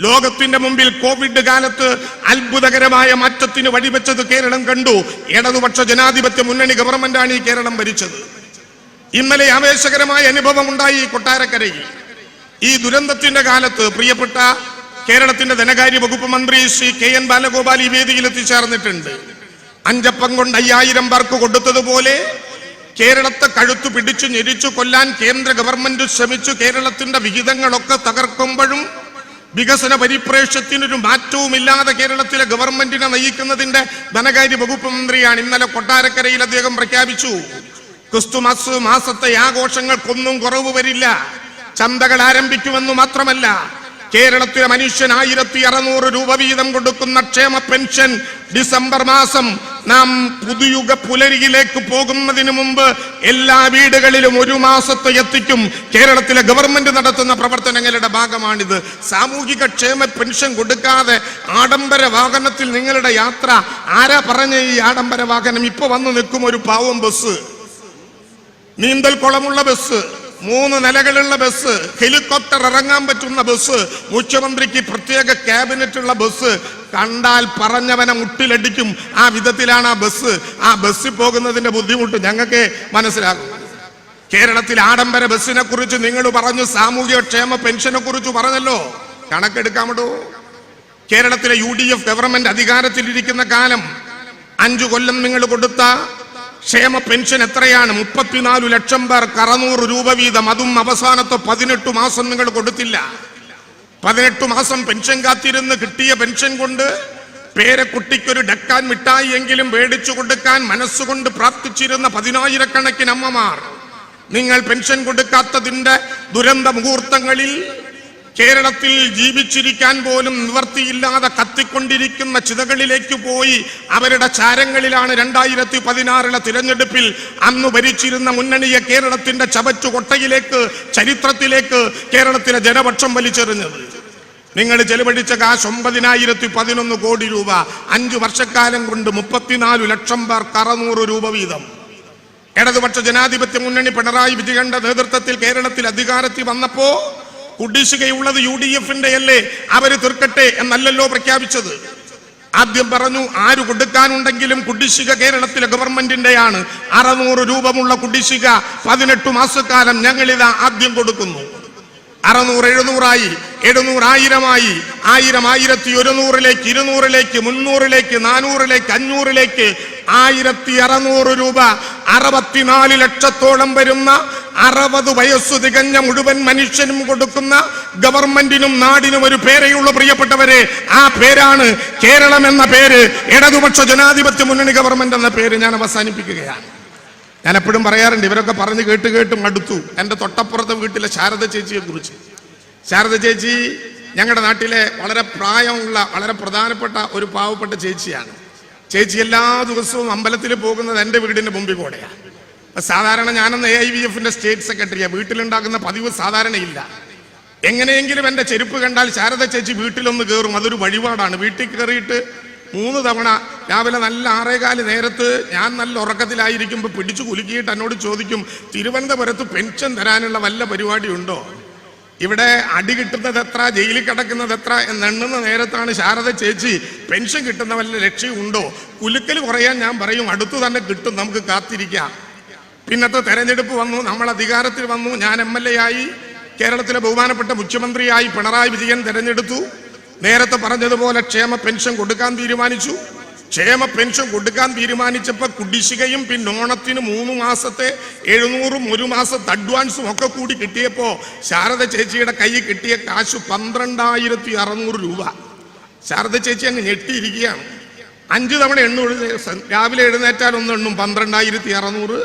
ലോകത്തിന്റെ മുമ്പിൽ കോവിഡ് കാലത്ത് അത്ഭുതകരമായ മാറ്റത്തിന് വഴിവെച്ചത് കേരളം കണ്ടു. ഇടതുപക്ഷ ജനാധിപത്യ മുന്നണി ഗവൺമെന്റാണ് ഈ കേരളം ഭരിച്ചത്. ഇന്നലെ ആവേശകരമായ അനുഭവം ഉണ്ടായി കൊട്ടാരക്കരയിൽ. ഈ ദുരന്തത്തിന്റെ കാലത്ത് പ്രിയപ്പെട്ട കേരളത്തിന്റെ ധനകാര്യ വകുപ്പ് മന്ത്രി ശ്രീ കെ എൻ ബാലഗോപാൽ ഈ വേദിയിൽ എത്തിച്ചേർന്നിട്ടുണ്ട് അഞ്ചപ്പം കൊണ്ട് അയ്യായിരം പേർക്ക് കൊടുത്തതുപോലെ കേരളത്തെ കഴുത്തു പിടിച്ചു ഞെരിച്ചു കൊല്ലാൻ കേന്ദ്ര ഗവൺമെന്റ് ശ്രമിച്ചു. കേരളത്തിന്റെ വിഹിതങ്ങളൊക്കെ തകർക്കുമ്പോഴും വികസന പരിപ്രേക്ഷ്യത്തിനൊരു മാറ്റവുമില്ലാതെ കേരളത്തിലെ ഗവൺമെന്റിനെ നയിക്കുന്നതിന്റെ ധനകാര്യ വകുപ്പ് മന്ത്രിയാണ്. ഇന്നലെ കൊട്ടാരക്കരയിൽ അദ്ദേഹം പ്രഖ്യാപിച്ചു. ക്രിസ്തുമസ് മാസത്തെ ആഘോഷങ്ങൾക്കൊന്നും കുറവ് വരില്ല. ചന്തകൾ ആരംഭിക്കുമെന്ന് മാത്രമല്ല കേരളത്തിലെ മനുഷ്യൻ ആയിരത്തി അറുന്നൂറ് രൂപ വീതം കൊടുക്കുന്ന ക്ഷേമ പെൻഷൻ ഡിസംബർ മാസം നാം പുതുയുഗ പുലരിയിലേക്ക് പോകുന്നതിന് മുമ്പ് എല്ലാ വീടുകളിലും ഒരു മാസത്തെ എത്തിക്കും. കേരളത്തിലെ ഗവൺമെന്റ് നടത്തുന്ന പ്രവർത്തനങ്ങളുടെ ഭാഗമാണിത്. സാമൂഹിക ക്ഷേമ പെൻഷൻ കൊടുക്കാതെ ആഡംബര വാഹനത്തിൽ നിങ്ങളുടെ യാത്ര. ആരാ പറഞ്ഞ ഈ ആഡംബര വാഹനം? ഇപ്പൊ വന്ന് നിൽക്കും ഒരു പാവം ബസ്. നീന്തൽ കുളമുള്ള ബസ് മൂന്ന് നിലകളുള്ള ബസ് ഹെലികോപ്റ്റർ ഇറങ്ങാൻ പറ്റുന്ന ബസ് മുഖ്യമന്ത്രിക്ക് പ്രത്യേക ക്യാബിനറ്റുള്ള ബസ് കണ്ടാൽ പറഞ്ഞവനെ മുട്ടിലടിക്കും. ആ വിധത്തിലാണ് ആ ബസ്. ആ ബസ്സിൽ പോകുന്നതിന്റെ ബുദ്ധിമുട്ട് ഞങ്ങൾക്ക് മനസ്സിലാകും. കേരളത്തിൽ ആഡംബര ബസ്സിനെ കുറിച്ച് നിങ്ങൾ പറഞ്ഞു സാമൂഹ്യ ക്ഷേമ പെൻഷനെ കുറിച്ച് പറഞ്ഞല്ലോ. കണക്കെടുക്കാമടോ? കേരളത്തിലെ യു ഡി എഫ് ഗവൺമെന്റ് അധികാരത്തിലിരിക്കുന്ന കാലം അഞ്ചു കൊല്ലം നിങ്ങൾ കൊടുത്ത ക്ഷേമ പെൻഷൻ എത്രയാണ്? മുപ്പത്തിനാല് ലക്ഷം പേർ അറുന്നൂറ് രൂപ വീതം. അതും അവസാനത്തെ പതിനെട്ട് മാസം നിങ്ങൾ കൊടുത്തില്ല. പതിനെട്ട് മാസം പെൻഷൻ കാത്തിരുന്ന് കിട്ടിയ പെൻഷൻ കൊണ്ട് പേരക്കുട്ടിക്കൊരു ഡക്കാൻ മിഠായി എങ്കിലും മേടിച്ചു കൊടുക്കാൻ മനസ്സുകൊണ്ട് പ്രാർത്ഥിച്ചിരുന്ന പതിനായിരക്കണക്കിന് അമ്മമാർ. നിങ്ങൾ പെൻഷൻ കൊടുക്കാത്തതിന്റെ ദുരന്ത മുഹൂർത്തങ്ങളിൽ കേരളത്തിൽ ജീവിച്ചിരിക്കാൻ പോലും നിവർത്തിയില്ലാതെ കത്തിക്കൊണ്ടിരിക്കുന്ന ചിതകളിലേക്ക് പോയി അവരുടെ ചാരങ്ങളിലാണ് രണ്ടായിരത്തി പതിനാറിലെ തിരഞ്ഞെടുപ്പിൽ അന്ന് ഭരിച്ചിരുന്ന മുന്നണിയെ കേരളത്തിന്റെ ചവച്ചു കൊട്ടയിലേക്ക് ചരിത്രത്തിലേക്ക് കേരളത്തിലെ ജനപക്ഷം വലിച്ചെറിഞ്ഞത്. നിങ്ങൾ ചെലവഴിച്ച കാശ് ഒമ്പതിനായിരത്തി പതിനൊന്ന് കോടി രൂപ അഞ്ചു വർഷക്കാലം കൊണ്ട് മുപ്പത്തിനാല് ലക്ഷം പേർക്ക് അറുന്നൂറ് രൂപ വീതം. ഇടതുപക്ഷ ജനാധിപത്യ മുന്നണി പിണറായി വിജയന്റെ നേതൃത്വത്തിൽ കേരളത്തിൽ അധികാരത്തിൽ വന്നപ്പോ കുടിശ്ശികയുള്ളത് യു ഡി എഫിന്റെ അല്ലേ? അവർ തീർക്കട്ടെ എന്നല്ലല്ലോ പ്രഖ്യാപിച്ചത്. ആദ്യം പറഞ്ഞു ആര് കൊടുക്കാനുണ്ടെങ്കിലും കുടിശ്ശിക കേരളത്തിലെ ഗവൺമെന്റിന്റെയാണ് അറുന്നൂറ് രൂപമുള്ള കുടിശ്ശിക പതിനെട്ട് മാസക്കാലം ഞങ്ങളിതാ ആദ്യം കൊടുക്കുന്നു. അറുന്നൂറ് എഴുന്നൂറായി എഴുന്നൂറായിരമായി ആയിരം ആയിരത്തി ഒരുന്നൂറിലേക്ക് ഇരുന്നൂറിലേക്ക് മുന്നൂറിലേക്ക് നാനൂറിലേക്ക് അഞ്ഞൂറിലേക്ക് ആയിരത്തി അറുന്നൂറ് രൂപ. അറുപത്തിനാല് ലക്ഷത്തോളം വരുന്ന അറുപത് വയസ്സ് തികഞ്ഞ മുഴുവൻ മനുഷ്യനും കൊടുക്കുന്ന ഗവൺമെന്റിനും നാടിനും ഒരു പേരെയുള്ള പ്രിയപ്പെട്ടവരെ ആ പേരാണ് കേരളം എന്ന പേര്. ഇടതുപക്ഷ ജനാധിപത്യ മുന്നണി ഗവൺമെന്റ് എന്ന പേര് ഞാൻ അവസാനിപ്പിക്കുകയാണ്. ഞാൻ എപ്പോഴും പറയാറുണ്ട് ഇവരൊക്കെ പറഞ്ഞ് കേട്ട് കേട്ട് മടുത്തു. എന്റെ തൊട്ടപ്പുറത്തെ വീട്ടിലെ ശാരദ ചേച്ചിയെ കുറിച്ച്. ശാരദ ചേച്ചി ഞങ്ങളുടെ നാട്ടിലെ വളരെ പ്രായമുള്ള വളരെ പ്രധാനപ്പെട്ട ഒരു പാവപ്പെട്ട ചേച്ചിയാണ്. ചേച്ചി എല്ലാ ദിവസവും അമ്പലത്തിൽ പോകുന്നത് എന്റെ വീടിന്റെ മുമ്പിൽ കൂടെയാണ് സാധാരണ ഞാനെന്ന് എ ഐ വി എഫിന്റെ സ്റ്റേറ്റ് സെക്രട്ടറിയാണ് വീട്ടിലുണ്ടാക്കുന്ന പതിവ് സാധാരണയില്ല. എങ്ങനെയെങ്കിലും എന്റെ ചെരുപ്പ് കണ്ടാൽ ശാരദ ചേച്ചി വീട്ടിലൊന്ന് കയറും അതൊരു വഴിപാടാണ്. വീട്ടിൽ കയറിയിട്ട് മൂന്ന് തവണ രാവിലെ നല്ല ആറേകാൽ നേരത്ത് ഞാൻ നല്ല ഉറക്കത്തിലായിരിക്കുമ്പോൾ പിടിച്ചു കുലുക്കിയിട്ട് എന്നോട് ചോദിക്കും തിരുവനന്തപുരത്ത് പെൻഷൻ തരാനുള്ള വല്ല പരിപാടി ഉണ്ടോ ഇവിടെ അടി കിട്ടുന്നത് എത്ര ജയിലിൽ കിടക്കുന്നത് എത്ര എന്നെണ്ണുന്ന നേരത്താണ് ശാരദ ചേച്ചി പെൻഷൻ കിട്ടുന്ന വല്ല ലക്ഷ്യമുണ്ടോ കുലുക്കൽ കുറയാൻ ഞാൻ പറയും അടുത്തു തന്നെ കിട്ടും നമുക്ക് കാത്തിരിക്കാം. പിന്നത്തെ തെരഞ്ഞെടുപ്പ് വന്നു നമ്മൾ അധികാരത്തിൽ വന്നു ഞാൻ എ ആയി കേരളത്തിലെ ബഹുമാനപ്പെട്ട മുഖ്യമന്ത്രിയായി പിണറായി വിജയൻ തെരഞ്ഞെടുത്തു. നേരത്തെ പറഞ്ഞതുപോലെ ക്ഷേമ പെൻഷൻ കൊടുക്കാൻ തീരുമാനിച്ചു. ക്ഷേമ പെൻഷൻ കൊടുക്കാൻ തീരുമാനിച്ചപ്പോൾ കുടിശ്ശികയും പിന്നെ ഓണത്തിന് മൂന്ന് മാസത്തെ എഴുന്നൂറും ഒരു മാസത്തെ അഡ്വാൻസും ഒക്കെ കൂടി കിട്ടിയപ്പോൾ ശാരദ ചേച്ചിയുടെ കയ്യിൽ കിട്ടിയ കാശ് പന്ത്രണ്ടായിരത്തി അറുന്നൂറ് രൂപ. ശാരദ ചേച്ചി അങ്ങ് ഞെട്ടിയിരിക്കുകയാണ്. അഞ്ച് തവണ എണ്ണു രാവിലെ എഴുന്നേറ്റാൽ ഒന്ന് എണ്ണും പന്ത്രണ്ടായിരത്തി അറുന്നൂറ്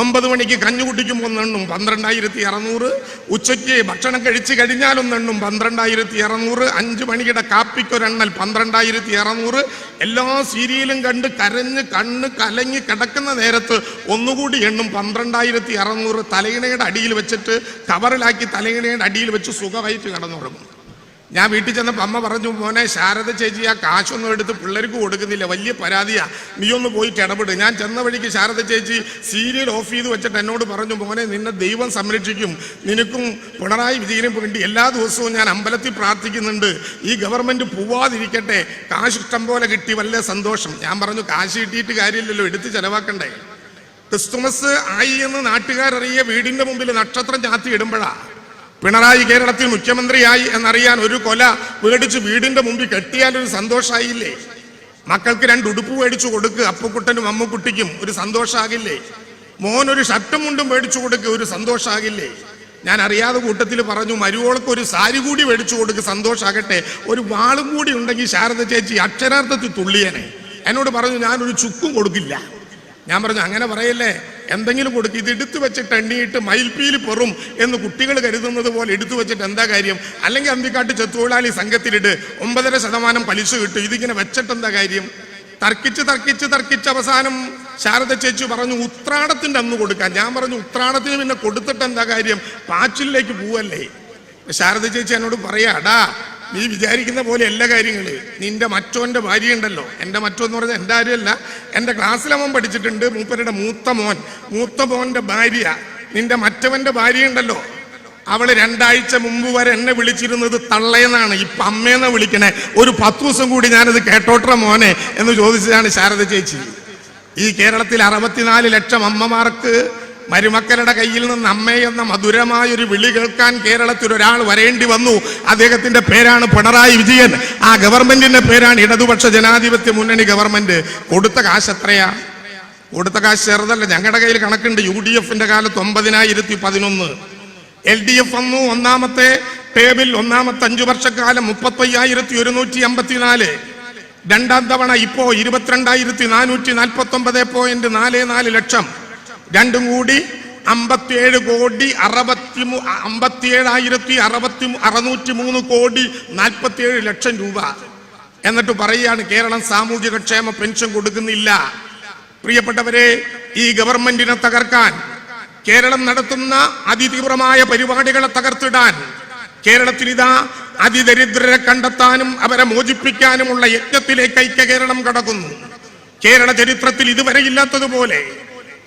ഒമ്പത് മണിക്ക് കഞ്ഞു കുടിക്കുമ്പോൾ ഒന്നെണ്ണും പന്ത്രണ്ടായിരത്തി അറുന്നൂറ് ഉച്ചയ്ക്ക് ഭക്ഷണം കഴിച്ചു കഴിഞ്ഞാലും ഒന്നെണ്ണും പന്ത്രണ്ടായിരത്തി അറുന്നൂറ് അഞ്ച് മണിയുടെ കാപ്പിക്കൊരെണ്ണൽ പന്ത്രണ്ടായിരത്തി അറുന്നൂറ് എല്ലാ സീരിയലും കണ്ട് കരഞ്ഞ് കണ്ണ് കലങ്ങി കിടക്കുന്ന നേരത്ത് ഒന്നുകൂടി എണ്ണും പന്ത്രണ്ടായിരത്തി അറുന്നൂറ് തലയിണയുടെ അടിയിൽ വെച്ചിട്ട് കവറിലാക്കി തലയിണയുടെ അടിയിൽ വെച്ച് സുഖമായിട്ട് കിടന്നുറങ്ങും. ഞാൻ വീട്ടിൽ ചെന്നപ്പോൾ അമ്മ പറഞ്ഞു മോനെ ശാരദ ചേച്ചി ആ കാശൊന്നും എടുത്ത് പിള്ളേർക്ക് കൊടുക്കുന്നില്ല. വലിയ പരാതിയാ. നീ ഒന്ന് പോയിട്ട് ഇടപെട്. ഞാൻ ചെന്ന വഴിക്ക് ശാരദ ചേച്ചി സീരിയൽ ഓഫ് ചെയ്ത് വെച്ചിട്ട് എന്നോട് പറഞ്ഞു മോനെ നിന്നെ ദൈവം സംരക്ഷിക്കും. നിനക്കും പിണറായി വിജയനും വേണ്ടി എല്ലാ ദിവസവും ഞാൻ അമ്പലത്തിൽ പ്രാർത്ഥിക്കുന്നുണ്ട്. ഈ ഗവൺമെന്റ് പോവാതിരിക്കട്ടെ. കാശ് ഇഷ്ടം പോലെ കിട്ടി വല്ല സന്തോഷം. ഞാൻ പറഞ്ഞു കാശ് കിട്ടിയിട്ട് കാര്യമില്ലല്ലോ എടുത്ത് ചെലവാക്കണ്ടേ. ക്രിസ്തുമസ് ആയി എന്ന് നാട്ടുകാരറിയ വീടിന്റെ മുമ്പിൽ നക്ഷത്രം ചാത്തി ഇടുമ്പോഴാ പിണറായി കേരളത്തിൽ മുഖ്യമന്ത്രിയായി എന്നറിയാൻ ഒരു കൊല പേടിച്ച് വീടിന്റെ മുമ്പിൽ കെട്ടിയാൽ ഒരു സന്തോഷമായില്ലേ മക്കൾക്ക് രണ്ട് ഉടുപ്പ് മേടിച്ചു കൊടുക്കുക അപ്പുക്കുട്ടനും അമ്മക്കുട്ടിക്കും ഒരു സന്തോഷമാകില്ലേ മോൻ ഒരു ഷർട്ടും മുണ്ടും മേടിച്ചു കൊടുക്കുക ഒരു സന്തോഷമാകില്ലേ ഞാൻ അറിയാതെ കൂട്ടത്തിൽ പറഞ്ഞു മരുവോൾക്ക് ഒരു സാരി കൂടി മേടിച്ചു കൊടുക്ക് സന്തോഷാകട്ടെ. ഒരു വാളും കൂടി ഉണ്ടെങ്കിൽ ശാരദ ചേച്ചി അക്ഷരാർത്ഥത്തിൽ തുള്ളിയനെ. എന്നോട് പറഞ്ഞു ഞാനൊരു ചുക്കും കൊടുക്കില്ല. ഞാൻ പറഞ്ഞു അങ്ങനെ പറയല്ലേ? എന്തെങ്കിലും കൊടുക്കുക ഇത് എടുത്തു വെച്ചിട്ട് എണ്ണിയിട്ട് മയിൽപ്പീൽ പെറും എന്ന് കുട്ടികൾ കരുതുന്നത് പോലെ എടുത്തു വെച്ചിട്ട് എന്താ കാര്യം? അല്ലെങ്കിൽ അന്തിക്കാട്ട് ചെത്തുതൊഴിലാളി സംഘത്തിലിട്ട് ഒമ്പതര ശതമാനം പലിശ കിട്ടും. ഇതിങ്ങനെ വെച്ചിട്ട് എന്താ കാര്യം? തർക്കിച്ച് തർക്കിച്ച് തർക്കിച്ച് അവസാനം ശാരദ ചേച്ചി പറഞ്ഞു ഉത്രാടത്തിന്റെ അന്ന് കൊടുക്കാൻ. ഞാൻ പറഞ്ഞു ഉത്രാടത്തിന് പിന്നെ കൊടുത്തിട്ട് എന്താ കാര്യം? പാച്ചിലേക്ക് പോവല്ലേ. ശാരദ ചേച്ചി എന്നോട് പറയാടാ നീ വിചാരിക്കുന്ന പോലെ എല്ലാ കാര്യങ്ങളും. നിന്റെ മറ്റോന്റെ ഭാര്യ ഉണ്ടല്ലോ. എന്റെ മറ്റോന്ന് പറഞ്ഞാൽ എന്റെ ആരുമല്ല. എന്റെ ക്ലാസ്സിലവൻ പഠിച്ചിട്ടുണ്ട്. മൂപ്പരുടെ മൂത്ത മോൻ. മൂത്ത മോന്റെ ഭാര്യ. നിന്റെ മറ്റവന്റെ ഭാര്യ ഉണ്ടല്ലോ. അവൾ രണ്ടാഴ്ച മുമ്പ് വരെ എന്നെ വിളിച്ചിരുന്നത് തള്ളയെന്നാണ്. ഇപ്പൊ അമ്മയെന്നാ വിളിക്കണേ. ഒരു പത്ത് ദിവസം കൂടി ഞാനത് കേട്ടോട്ടെ മോനെ എന്ന് ചോദിച്ചതാണ് ശാരദ ചേച്ചി. ഈ കേരളത്തിൽ അറുപത്തിനാല് ലക്ഷം അമ്മമാർക്ക് മരുമക്കളുടെ കയ്യിൽ നിന്ന് അമ്മയെന്ന മധുരമായൊരു വിളി കേൾക്കാൻ കേരളത്തിൽ ഒരാൾ വരേണ്ടി വന്നു. അദ്ദേഹത്തിന്റെ പേരാണ് പിണറായി വിജയൻ. ആ ഗവൺമെന്റിന്റെ പേരാണ് ഇടതുപക്ഷ ജനാധിപത്യ മുന്നണി ഗവൺമെന്റ് കൊടുത്ത കാശ് എത്രയാ? കൊടുത്ത കാശ് ചെറുതല്ല. ഞങ്ങളുടെ കയ്യിൽ കണക്കുണ്ട്. യു ഡി എഫിന്റെ കാലത്ത് ഒമ്പതിനായിരത്തി പതിനൊന്ന് എൽ ഡി എഫ് വന്നു ഒന്നാമത്തെ ടേബിൾ ഒന്നാമത്തെ അഞ്ചു വർഷക്കാലം മുപ്പത്തി അയ്യായിരത്തി ഒരുന്നൂറ്റി അമ്പത്തിനാല് രണ്ടാം തവണ ഇപ്പോ ഇരുപത്തിരണ്ടായിരത്തി നാനൂറ്റി നാൽപ്പത്തി ഒമ്പത് പോയിന്റ് നാല് നാല് ലക്ഷം. രണ്ടും കൂടി അമ്പത്തിയേഴ് കോടി അറുപത്തി അമ്പത്തിയേഴായിരത്തി അറുപത്തി അറുന്നൂറ്റി മൂന്ന് കോടി നാൽപ്പത്തിയേഴ് ലക്ഷം രൂപ. എന്നിട്ട് പറയുകയാണ് കേരളം സാമൂഹിക ക്ഷേമ പെൻഷൻ കൊടുക്കുന്നില്ല. പ്രിയപ്പെട്ടവരെ ഈ ഗവൺമെന്റിനെ തകർക്കാൻ കേരളം നടത്തുന്ന അതിതീവ്രമായ പരിപാടികളെ തകർത്തിടാൻ കേരളത്തിൽ ഇതാ അതിദരിദ്രരെ കണ്ടെത്താനും അവരെ മോചിപ്പിക്കാനുമുള്ള യജ്ഞത്തിലേക്ക് ഐക്യ കേരളം കടക്കുന്നു. കേരള ചരിത്രത്തിൽ ഇതുവരെ ഇല്ലാത്തതുപോലെ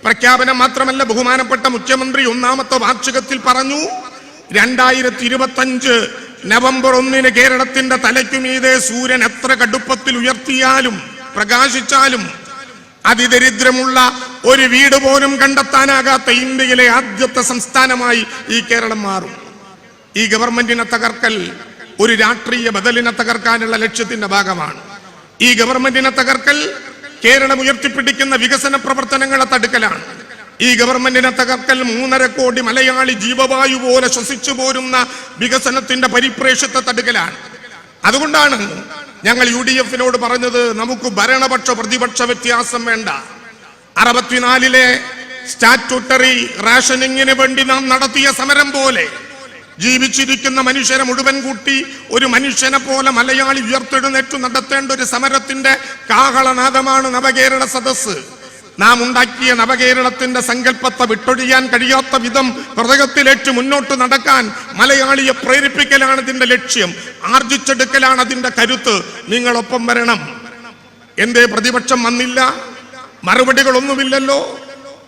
പ്രഖ്യാപനം മാത്രമല്ല ബഹുമാനപ്പെട്ട മുഖ്യമന്ത്രി ഒന്നാമത്തെ വാർഷികത്തിൽ പറഞ്ഞു രണ്ടായിരത്തി ഇരുപത്തഞ്ച് നവംബർ ഒന്നിന് കേരളത്തിന്റെ തലയ്ക്കുമീതെ സൂര്യൻ എത്ര കടുപ്പത്തിൽ ഉയർത്തിയാലും പ്രകാശിച്ചാലും അതിദരിദ്രമുള്ള ഒരു വീട് പോലും കണ്ടെത്താനാകാത്ത ഇന്ത്യയിലെ ആദ്യത്തെ സംസ്ഥാനമായി ഈ കേരളം മാറും. ഈ ഗവൺമെന്റിനെ തകർക്കൽ ഒരു രാഷ്ട്രീയ ബദലിനെ തകർക്കാനുള്ള ലക്ഷ്യത്തിന്റെ ഭാഗമാണ്. ഈ ഗവൺമെന്റിനെ തകർക്കൽ കേരളം ഉയർത്തിപ്പിടിക്കുന്ന വികസന പ്രവർത്തനങ്ങളെ തടുക്കലാണ്. ഈ ഗവൺമെന്റിനെ തകർക്കൽ മൂന്നര കോടി മലയാളി ജീവവായു പോലെ ശ്വസിച്ചു പോരുന്ന വികസനത്തിന്റെ പരിപ്രേക്ഷത്തെ തടുക്കലാണ്. അതുകൊണ്ടാണ് ഞങ്ങൾ യു ഡി എഫിനോട് പറഞ്ഞത് നമുക്ക് ഭരണപക്ഷ പ്രതിപക്ഷ വ്യത്യാസം വേണ്ട. അറുപത്തിനാലിലെ സ്റ്റാറ്റ്യൂട്ടറി റേഷനിങ്ങിന് വേണ്ടി നാം നടത്തിയ സമരം പോലെ ജീവിച്ചിരിക്കുന്ന മനുഷ്യരെ മുഴുവൻ കൂട്ടി ഒരു മനുഷ്യനെ പോലെ മലയാളി ഉയർത്തെഴുന്നേറ്റു നടത്തേണ്ട ഒരു സമരത്തിന്റെ കാഹളനാദമാണ് നവകേരള സദസ്സ്. നാം ഉണ്ടാക്കിയ നവകേരളത്തിന്റെ സങ്കല്പത്തെ വിട്ടൊഴിയാൻ കഴിയാത്ത വിധം ഹൃദയത്തിലേറ്റ് മുന്നോട്ട് നടക്കാൻ മലയാളിയെ പ്രേരിപ്പിക്കലാണ് ഇതിന്റെ ലക്ഷ്യം. ആർജിച്ചെടുക്കലാണ് അതിന്റെ കരുത്ത്. നിങ്ങളൊപ്പം വരണം. എന്തേ പ്രതിപക്ഷം വന്നില്ല? മറുപടികളൊന്നുമില്ലല്ലോ.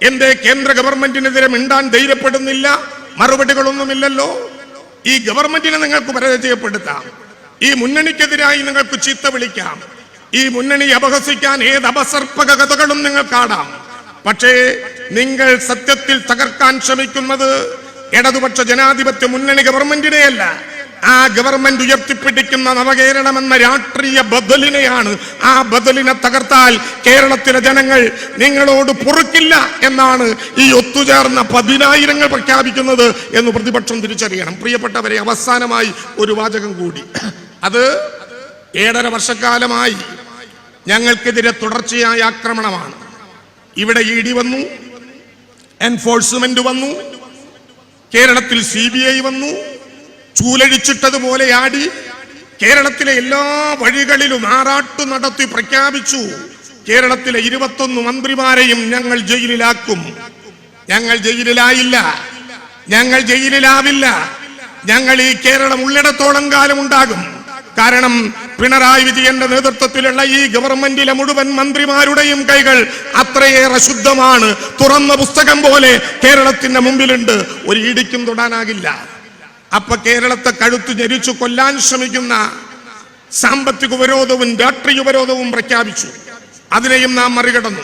എന്തേ കേന്ദ്ര ഗവൺമെന്റിനെതിരെ മിണ്ടാൻ ധൈര്യപ്പെടുന്നില്ല? മറുപടികളൊന്നുമില്ലല്ലോ. ഈ ഗവൺമെന്റിനെ നിങ്ങൾക്ക് പരാജയപ്പെടുത്താം. ഈ മുന്നണിക്കെതിരായി നിങ്ങൾക്ക് ചീത്ത വിളിക്കാം. ഈ മുന്നണി അപഹസിക്കാൻ ഏത് അപസർപ്പക കഥകളും നിങ്ങൾ കാണാം. പക്ഷേ നിങ്ങൾ സത്യത്തിൽ തകർക്കാൻ ശ്രമിക്കുന്നത് ഇടതുപക്ഷ ജനാധിപത്യ മുന്നണി ഗവൺമെന്റിനെയല്ല. ആ ഗവൺമെന്റ് ഉയർത്തിപ്പിടിക്കുന്ന നവകേരളം എന്ന രാഷ്ട്രീയ ബദലിനെയാണ് ആ ബദലിനെ തകർത്താൽ കേരളത്തിലെ ജനങ്ങൾ നിങ്ങളോട് പൊറുക്കില്ല എന്നാണ് ഈ ഒത്തുചേർന്ന പതിനായിരങ്ങൾ പ്രഖ്യാപിക്കുന്നത് എന്ന് പ്രതിപക്ഷം തിരിച്ചറിയണം. പ്രിയപ്പെട്ടവരെ അവസാനമായി ഒരു വാചകം കൂടി. അത് ഏഴര വർഷക്കാലമായി ഞങ്ങൾക്കെതിരെ തുടർച്ചയായ ആക്രമണമാണ്. ഇവിടെ ഇ ഡി വന്നു എൻഫോഴ്സ്മെന്റ് വന്നു കേരളത്തിൽ സി ബി ഐ വന്നു ചൂലഴിച്ചിട്ടതുപോലെ ആടി കേരളത്തിലെ എല്ലാ വഴികളിലും ആറാട്ടു നടത്തി പ്രഖ്യാപിച്ചു. കേരളത്തിലെ ഇരുപത്തൊന്ന് മന്ത്രിമാരെയും ഞങ്ങൾ ജയിലിലാക്കും. ഞങ്ങൾ ജയിലിലായില്ല. ഞങ്ങൾ ജയിലിലാവില്ല. ഞങ്ങൾ ഈ കേരളം ഉള്ളിടത്തോളം കാലം ഉണ്ടാകും. കാരണം പിണറായി വിജയന്റെ നേതൃത്വത്തിലുള്ള ഈ ഗവൺമെന്റിലെ മുഴുവൻ മന്ത്രിമാരുടെയും കൈകൾ അത്രയേറെ ശുദ്ധമാണ്. തുറന്ന പുസ്തകം പോലെ കേരളത്തിന്റെ മുമ്പിലുണ്ട്. ഒരു ഇടിക്കും തൊടാനാകില്ല. അപ്പൊ കേരളത്തെ കഴുത്തു ഞെരിച്ചു കൊല്ലാൻ ശ്രമിക്കുന്ന സാമ്പത്തിക ഉപരോധവും രാഷ്ട്രീയ ഉപരോധവും പ്രഖ്യാപിച്ചു. അതിനെയും നാം മറികടന്നു.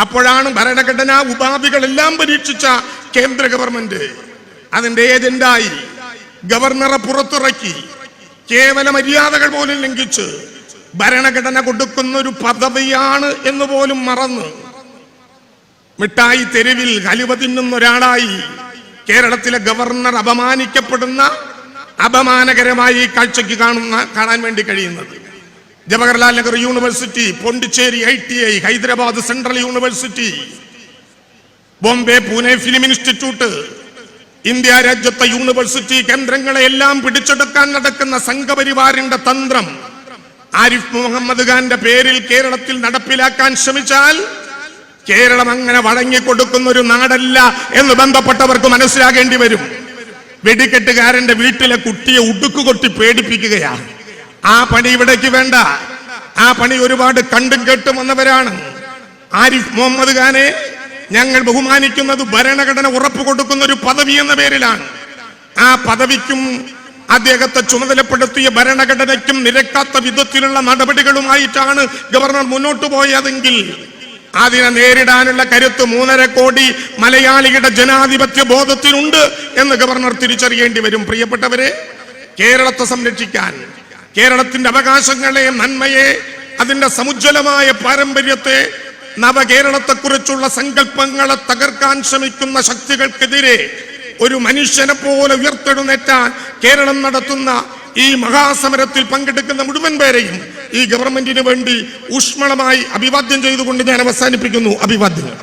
അപ്പോഴാണ് ഭരണഘടനാ ഉപാധികളെല്ലാം പരീക്ഷിച്ച കേന്ദ്ര ഗവൺമെന്റ് അതിന്റെ ഏജന്റായി ഗവർണറെ പുറത്തിറക്കി കേവല മര്യാദകൾ പോലും ലംഘിച്ച് ഭരണഘടന കൊടുക്കുന്ന ഒരു പദവിയാണ് എന്ന് പോലും മറന്ന് മിഠായി തെരുവിൽ കലിവ തിന്നുന്ന ഒരാളായി കേരളത്തിലെ ഗവർണർ അപമാനിക്കപ്പെടുന്ന അപമാനകരമായി ഈ കാഴ്ചയ്ക്ക് കാണുന്ന കാണാൻ വേണ്ടി കഴിയുന്നത്. Jawaharlal Nehru university Pondicherry I T I Hyderabad central university Bombay Pune film institute India രാജ്യത്തെ യൂണിവേഴ്സിറ്റി കേന്ദ്രങ്ങളെ എല്ലാം പിടിച്ചെടുക്കാൻ നടക്കുന്ന സംഘപരിവാറിന്റെ തന്ത്രം ആരിഫ് മുഹമ്മദ് ഖാന്റെ പേരിൽ കേരളത്തിൽ നടപ്പിലാക്കാൻ ശ്രമിച്ചാൽ കേരളം അങ്ങനെ വഴങ്ങിക്കൊടുക്കുന്ന ഒരു നാടല്ല എന്ന് ബന്ധപ്പെട്ടവർക്ക് മനസ്സിലാകേണ്ടി വരും. വെടിക്കെട്ടുകാരന്റെ വീട്ടിലെ കുട്ടിയെ ഉടുക്കുകൊട്ടി പേടിപ്പിക്കുകയാ ആ പണി ഇവിടേക്ക് വേണ്ട. ആ പണി ഒരുപാട് കണ്ടും കേട്ടും വന്നവരാണ്. ആരിഫ് മുഹമ്മദ് ഖാനെ ഞങ്ങൾ ബഹുമാനിക്കുന്നത് ഭരണഘടന ഉറപ്പ് കൊടുക്കുന്ന ഒരു പദവി എന്ന പേരിലാണ്. ആ പദവിക്കും അദ്ദേഹത്തെ ചുമതലപ്പെടുത്തിയ ഭരണഘടനയ്ക്കും നിരക്കാത്ത വിധത്തിലുള്ള നടപടികളുമായിട്ടാണ് ഗവർണർ മുന്നോട്ട് പോയതെങ്കിൽ അതിനെ നേരിടാനുള്ള കരുത്ത് മൂന്നര കോടി മലയാളികളുടെ ജനാധിപത്യ ബോധത്തിനുണ്ട് എന്ന് ഗവർണർ തിരിച്ചറിയേണ്ടി വരും. പ്രിയപ്പെട്ടവരെ കേരളത്തെ സംരക്ഷിക്കാൻ കേരളത്തിന്റെ അവകാശങ്ങളെ നന്മയെ അതിന്റെ സമുജ്വലമായ പാരമ്പര്യത്തെ നവകേരളത്തെക്കുറിച്ചുള്ള സങ്കല്പങ്ങളെ തകർക്കാൻ ശ്രമിക്കുന്ന ശക്തികൾക്കെതിരെ ഒരു മനുഷ്യനെ പോലെ ഉയർത്തെഴുന്നേറ്റാൻ കേരളം നടത്തുന്ന ഈ മഹാസമരത്തിൽ പങ്കെടുക്കുന്ന മുഴുവൻ പേരെയും ഈ ഗവൺമെന്റിന് വേണ്ടി ഊഷ്മളമായി അഭിവാദ്യം ചെയ്തുകൊണ്ട് ഞാൻ അവസാനിപ്പിക്കുന്നു അഭിവാദ്യങ്ങൾ.